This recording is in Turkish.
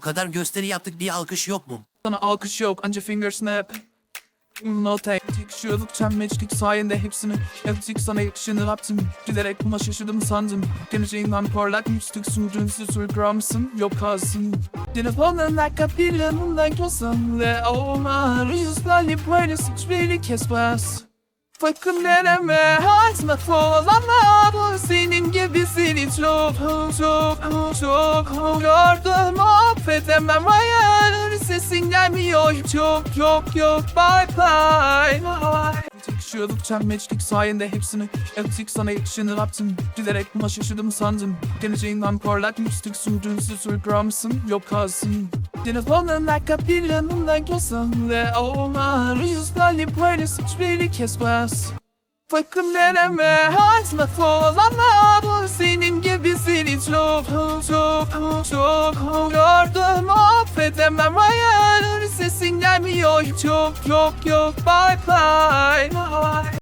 kadar gösteri yaptık diye alkış yok mu? Sana alkış yok anca finger snap No thank Yakışıyorduk çemmeçlik sayende hepsini Yaptık. Sana yakışını yaptım. Giderek buna şaşırdım sandım. Geleceğinden parlak müstük sunucunsuz gramsın. Yok kalsın. Telefonun kapılarından gözümle olma Yüzlerle böyle hiçbiri kesmez. Sakın deneme Açma kolama Bu senin gibisini çok çok çok gördüm Affedemem hayal Sesin gelmiyor. Çok yok yok bye bye Yakışıyorduk çemmeçlik sayende hepsini Yaptık sana yakışını yaptım Giderek buna şaşırdım sandım. Geleceğinden parlak müstük sunucunsuz gramsın Yok kalsın. Telefonun kapılarından gözümle olma Yüzlerle böyle hiçbiri kesmez. Sakın deneme Açma kolama çok çok gördüm Affedemem hayal Sesin gelmiyor. Çok yok yok bye bye